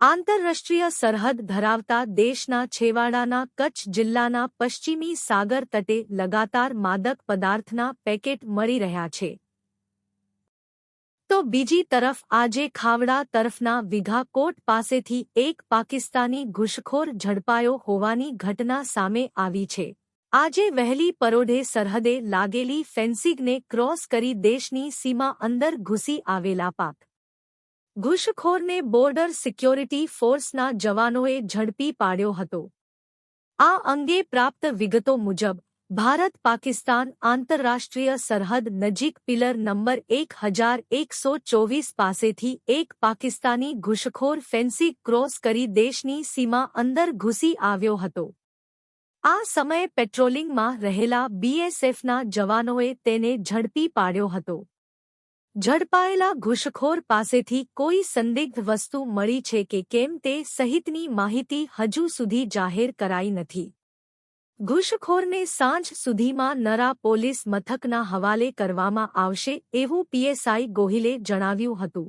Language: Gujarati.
આંતરરાષ્ટ્રીય સરહદ ધરાવતા દેશના છેવાડાના કચ્છ જિલ્લાના પશ્ચિમી સાગર તટે લગાતાર માદક પદાર્થના પેકેટ મળી રહ્યા છે. તો બીજી તરફ આજે ખાવડા તરફના વિઘાકોટ પાસેથી એક પાકિસ્તાની ઘૂસખોર ઝડપાયો હોવાની ઘટના સામે આવી છે. આજે વહેલી પરોઢે સરહદે લાગેલી ફેન્સિંગને ક્રોસ કરી દેશની સીમા અંદર ઘૂસી આવેલા પાક ઘૂસખોરને બોર્ડર સિક્યોરિટી ફોર્સના જવાનોએ ઝડપી પાડ્યો હતો. આ અંગે પ્રાપ્ત વિગતો મુજબ, ભારત પાકિસ્તાન આંતરરાષ્ટ્રીય સરહદ નજીક પિલર નંબર એક હજાર એકસો ચોવીસ પાસેથી એક પાકિસ્તાની ઘૂસખોર ફેન્સી ક્રોસ કરી દેશની સીમા અંદર ઘૂસી આવ્યો હતો. આ સમયે પેટ્રોલિંગમાં રહેલા બીએસએફના જવાનોએ તેને ઝડપી પાડ્યો હતો. ઝડપાયેલા ઘૂસખોર પાસેથી કોઈ સંદિગ્ધ વસ્તુ મળી છે કે કેમ તે સહિતની માહિતી હજુ સુધી જાહેર કરાઈ નથી. ઘૂસખોરને સાંજ સુધીમાં નરા પોલીસ મથકના હવાલે કરવામાં આવશે એવું પીએસઆઈ ગોહિલે જણાવ્યું હતું.